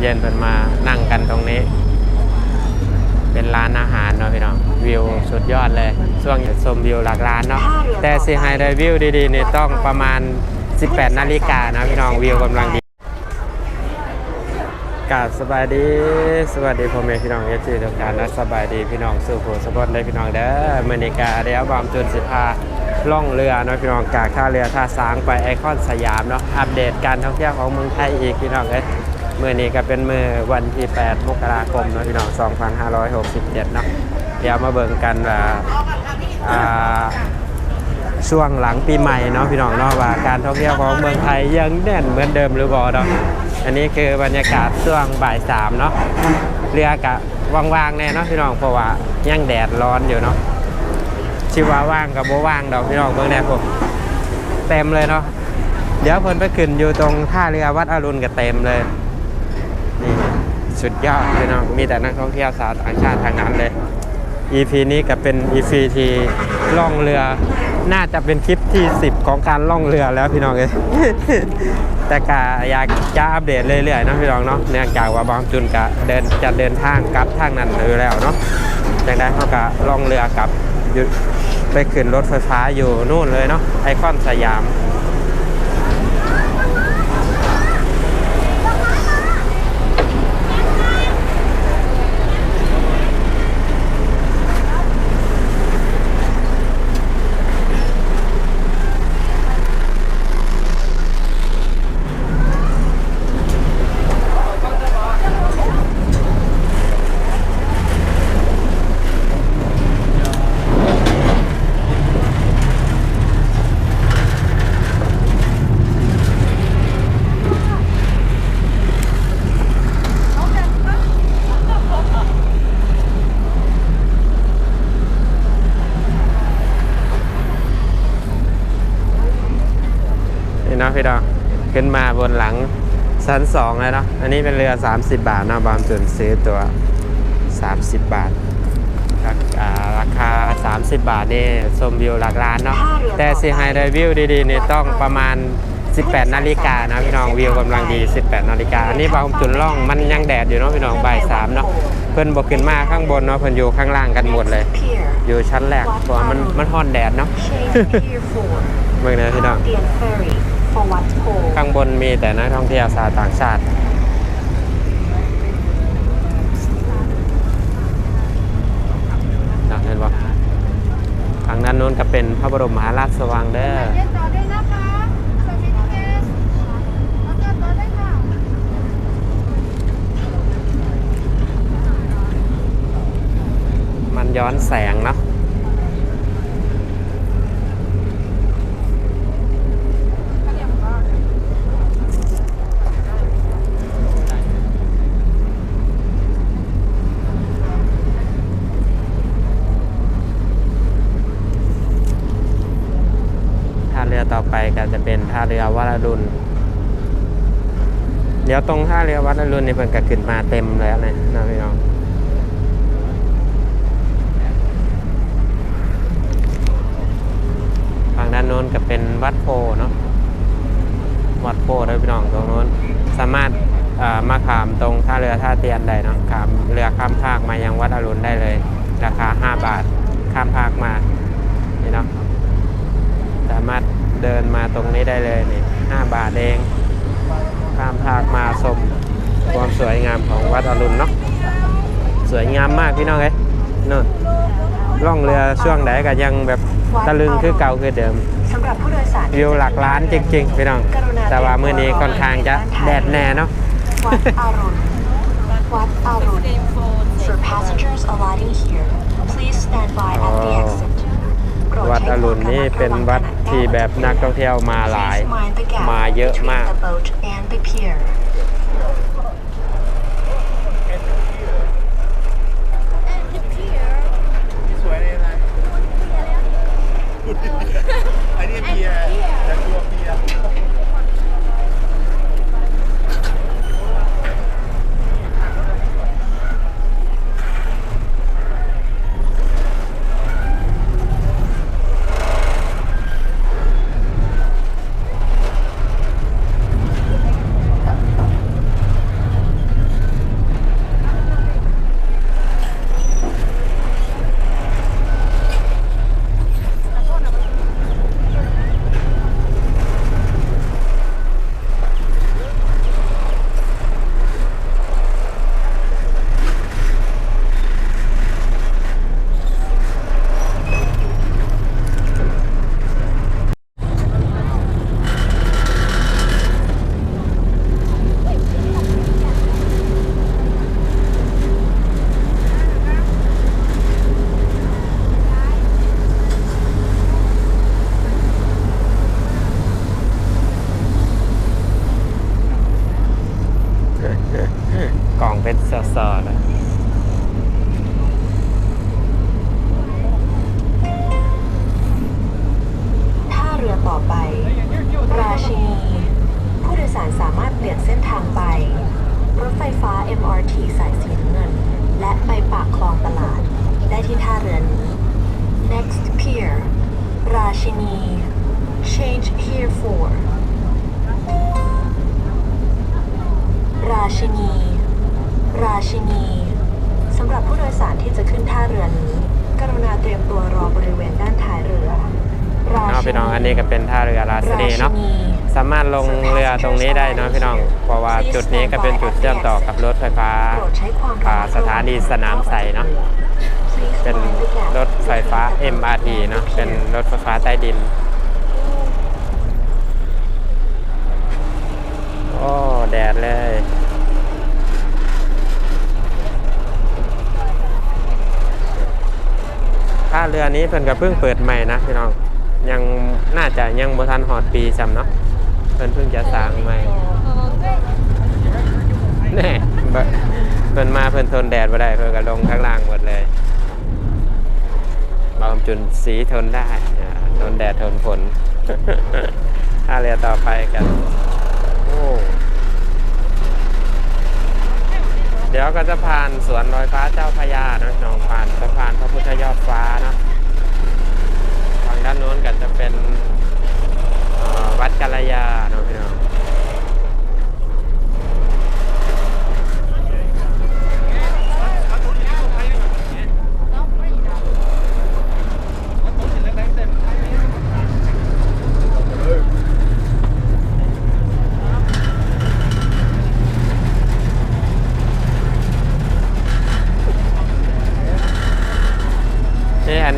เย็นๆเพิ่นมานั่งกันตรงนี้ เป็นร้านอาหารเนาะพี่น้องวิวสุดยอดเลย ช่วงชมวิวหลักล้านเนาะแต่สิไฮไดวิวดีๆนี่ต้องประมาณ 18 นาฬิกานะพี่น้องวิวกำลังดีกาบสบายดีสวัสดีพ่อแม่พี่น้องเอฟซีทุกท่านนะสบายดีพี่น้องสู่ผู้สปอร์ตเลยพี่น้องเด้อเมริกาเดียวบอมจุนสิพาล่องเรือเนาะพี่น้องจากท่าเรือท่าสางไปไอคอนสยามเนาะอัปเดตการท่องเที่ยวของเมืองไทยอีกพี่น้องเอ้ย เมื่อนี้ก็เป็นมือวันที่ 8 มกราคมเนาะพี่น้อง2567 เนาะเดี๋ยวมาเบิ่งกันว่าช่วงหลังปีใหม่เนาะพี่น้องเนาะว่าการท่องเที่ยวของเมืองไทยยังแน่นเหมือนเดิมหรือเปล่าเนาะอันนี้คือบรรยากาศช่วงบ่ายสามเนาะเรือกะว่างๆแน่เนาะพี่น้องเพราะว่ายังแดดร้อนอยู่เนาะชิว่าว่างกับโบว่างดอกพี่น้องเบิ่งแน่ผมเต็มเลยเนาะเดี๋ยวเพิ่นไปขึ้นอยู่ตรงท่าเรือวัดอรุณก็เต็มเลย สุดยอดพี่น้องมีแต่นักท่องเที่ยวสาวต่างชาติทางนั้นเลย EP นี้ก็เป็น EP ที่ล่องเรือ น่าจะเป็นคลิปที่ 10 ของการล่องเรือแล้วพี่น้องเอ้ยแต่กาอยากจะอัปเดตเรื่อยๆนะพี่น้องเนาะเนื่องจากว่าบางจุนกะเดินจะเดินทางกลับทางนั้นอยู่แล้วเนาะจากนั้เขาก็ล่องเรือกลับไปขึ้นรถไฟฟ้าอยู่นู่นเลยเนาะไอคอนสยาม นี่เนาะพี่ดองขึ้นมาบนหลังชั้นสองเลยเนาะอันนี้เป็นเรือ 30 บาทเนาะบางจุนซื้อตัว 30 บาทราคาราคา 30 บาทนี่ชมวิวหลักล้านเนาะแต่สิไฮได้วิวดีๆนี่ต้องประมาณ 18 นาฬิกานะพี่น้องวิวกำลังดี 18 นาฬิกาอันนี้บางจุนล่องมันยังแดดอยู่เนาะพี่น้องบ่ายสามเนาะเพิ่นบอกขึ้นมาข้างบนเนาะเพิ่นอยู่ข้างล่างกันหมดเลย Pier. อยู่ชั้นแรกเพราะว่ามันมันฮ้อนแดดเนาะ Change Pier 4. เมื่อนะพี่น้อง Hokkien Ferry for Wat Po. ข้างบนมีแต่นักท่องเที่ยวชาวต่างชาติเห็นปะทางด้านนู้นก็เป็นพระบรมมหาราชวังเด้อมันย้อนแสงเนาะท่าเรือต่อไปก็จะเป็น ท่าเรือวัดอรุณเดี๋ยวตรงท่าเรือวัดอรุณนี่เพิ่นก็ขึ้นมาเต็มแล้วนะนะพี่น้องฝั่งด้านโน้นก็เป็นวัดโพเนาะวัดโพด้วยพี่น้องตรงโน้นสามารถามาขามตรงท่าเรือท่าเตียนได้เนาะขามเรือข้ามภาคมายังวัดอรุณได้เลย ราคา 5 บาทข้ามภาคมานี่เนาะ เดินมาตรงนี้ได้เลยนี่5บาทเองข้ามภาคมาชมความสวยงามของวัดอรุณเนาะสวยงามมากพี่น้องเอ้ยนู่นล่องเรือช่วงไหนก็ยังแบบตะลึงคือเก่าคือเดิมสำหรับผู้โดยสารวิวหลักล้านจริงๆพี่น้อง แต่ว่ามื้อนี้ค่อนข้างจะแดดแน่เนาะวัดอรุณวัดอรุณ For passengers alighting here please stand by at the exit โปร วัดอรุณนี่เป็นวัดที่แบบนักท่องเที่ยวมาหลาย มาเยอะมาก between the boat and the pier. สวยเลยนะอันนี้เบียร์แต่ตัวเบียร์ น้องอันนี้ก็เป็นท่าเรือราชนีเนาะสามารถลงเรือตรงนี้ได้เนาะพี่น้อง เพราะว่าจุดนี้ก็เป็นจุดเชื่อมต่อกับรถไฟฟ้าโปรดใช้ความระอ่ามัดระวังสถานีสนามใสเนาะเป็นรถไฟฟ้า MRT เนาะเป็นรถไฟฟ้าใต้ดินโอ้แดดเลยท่าเรือนี้เพิ่นก็เพิ่งเปิดใหม่นะพี่น้องยัง น่าจะยังบ่ทันหอดปีซ้ำเนาะเพิ่นเพิ่งจะสร้างใหม่แน่เบิ่งเพิ่นมาเพิ่นทนแดดบ่ได้เพิ่นก็ลงข้างล่างหมดเลยบางจุนสีทนได้ทนแดดทนฝนท่าเรือต่อไปกันโอ้เดี๋ยวก็จะผ่านสวนลอยฟ้าเจ้าพระยานะน้องผ่านสะพานพระพุทธยอดฟ้านะ ด้านโน้นก็จะเป็นวัดกัลยาเนาะพี่น้อง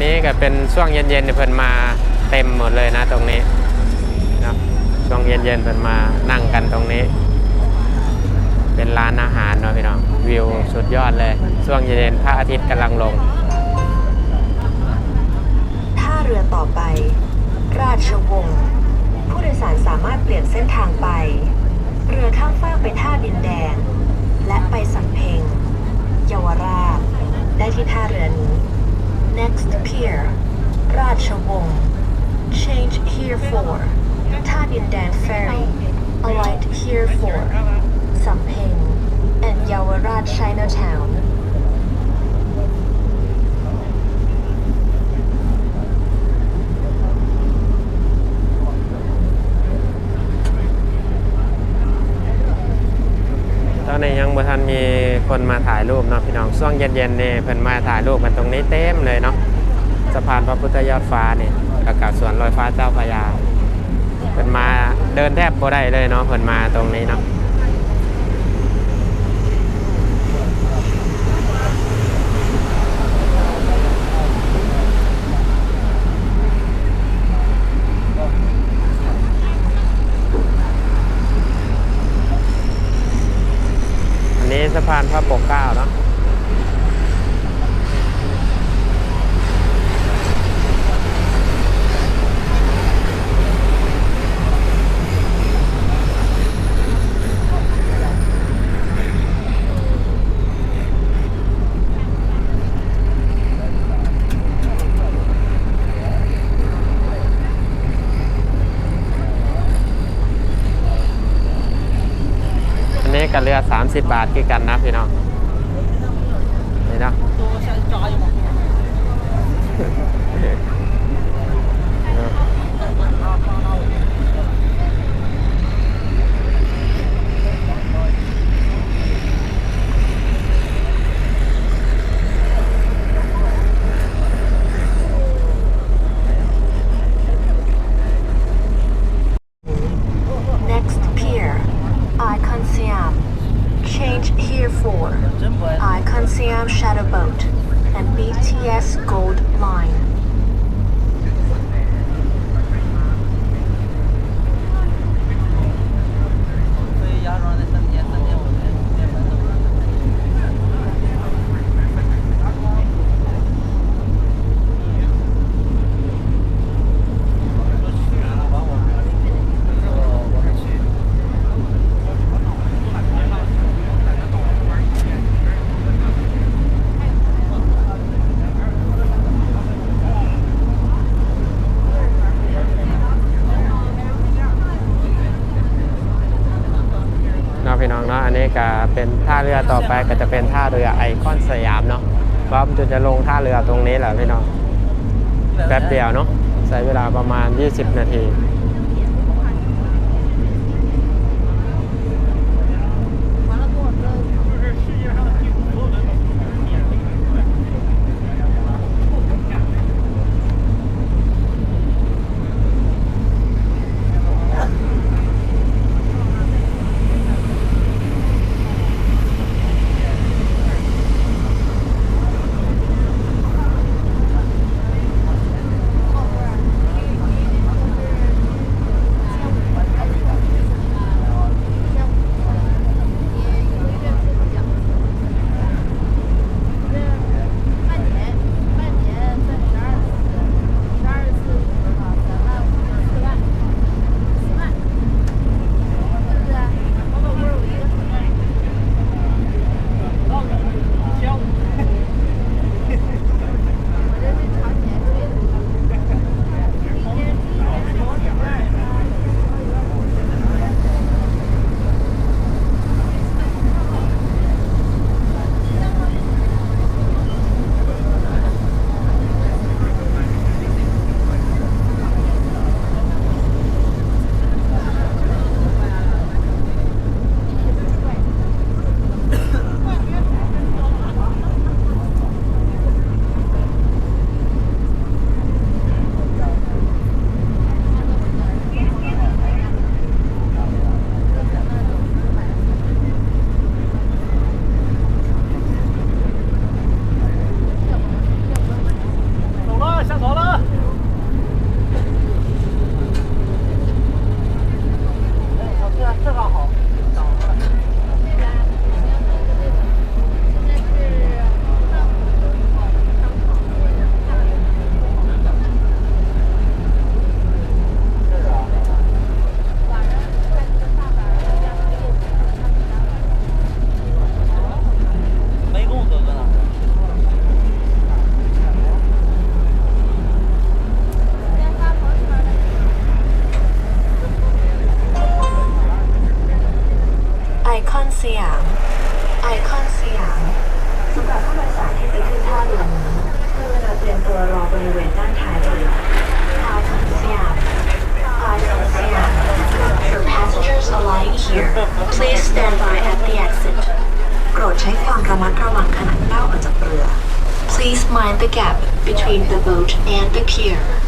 นี้ก็เป็นช่วงเย็นๆเนี่ยเพิ่นมาเต็มหมดเลยนะตรงนี้เนาะช่วงเย็นๆเพิ่นมานั่งกันตรงนี้ เป็นร้านอาหารเนาะพี่น้องวิวสุดยอดเลย ช่วงเย็นๆพระอาทิตย์กำลังลงท่าเรือต่อไป ราชวงศ์ผู้โดยสารสามารถเปลี่ยนเส้นทางไป เรือข้ามฟากไปท่าดินแดง และไปสำเพ็งเยาวราช ได้ที่ท่าเรือนี้ Next pier ราชวงศ์ Change here for ท่าดินแดง ferry Alight here for สำเพ็ง and เยาวราช Chinatown ตอนนี้ยังบ่ทันมี คนมาถ่ายรูปเนาะพี่น้องช่วงเย็นๆเนี่เพิ่นมาถ่ายรูปกันตรงนี้เต็มเลยเนาะสะพานพระพุทธยอดฟ้านี่กับกับสวนลอยฟ้าเจ้าพระยาเพิ่นมาเดินแทบบ่ได้เลยเนาะเพิ่นมาตรงนี้เนาะ สะพานพระปกเกล้าเนาะ 30 บาทคือกันนะพี่น้อง ก็เป็นท่าเรือต่อไปก็จะเป็นท่าเรือไอคอนสยามเนาะบอมจุดจะลงท่าเรือตรงนี้แหละพี่น้องแป๊บเดียวเนาะใช้เวลาประมาณ 20 นาที Mind the gap between the boat and the pier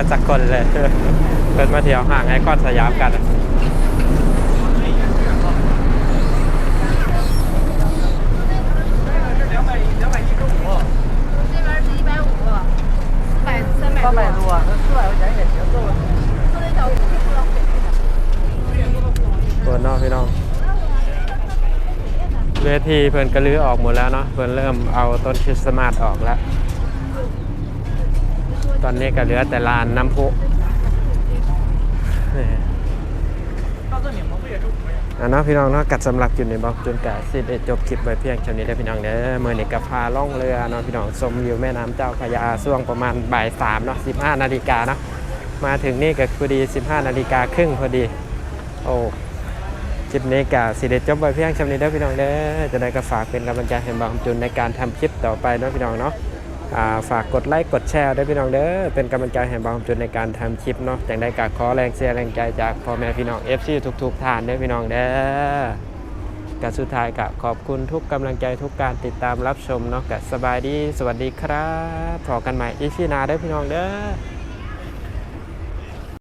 อสักคนเลยเพิ่นมาเที่ยวห่างไอคอนสยามกันก็นตัวนอกพี่น้องเวทีเพิ่นกระลือออกหมดแล้วเนาะเพิ่นเริ่มเอาต้นคริสต์มาสออกแล้ว ตอนนี้ก็เหลือแต่ลานน้ำพุอันนะพี่น้องเนาะกัดสำหรับอยู่ในบล็อกจนกะสิ้นเอจบคลิปไว้เพียงเท่านี้ได้พี่น้องเด้อเมื่อนี้ก็พาล่องเรือเนาะพี่น้องชมวิวแม่น้ำเจ้าพระยาช่วงประมาณบ่ายสามเนาะสิบห้านาฬิกาเนาะมาถึงนี่ก็พอดีสิบห้านาฬิกาครึ่งพอดีโอ้คลิปนี้ก็สิเอ็ดจบไว้เพียงเท่านี้ได้พี่น้องเด้อจะได้ก็ฝากเป็นกำลังใจให้บางจุนในการทำคลิปต่อไปเนาะพี่น้องเนาะ ฝากกดไลค์กดแชร์ด้วยพี่น้องเด้อเป็นกำลังใจแห่งบางจุดในการทำคลิปเนาะแต่งได้กะขอแรงเชียร์แรงใจจากพ่อแม่พี่น้อง FC ทุกๆท่านด้พี่น้องเด้อกับสุดท้ายกับขอบคุณทุกกำลังใจทุกการติดตามรับชมเนาะกับสบายดีสวัสดีครับพอกันใหม่อีพีนาได้พี่น้องเด้อ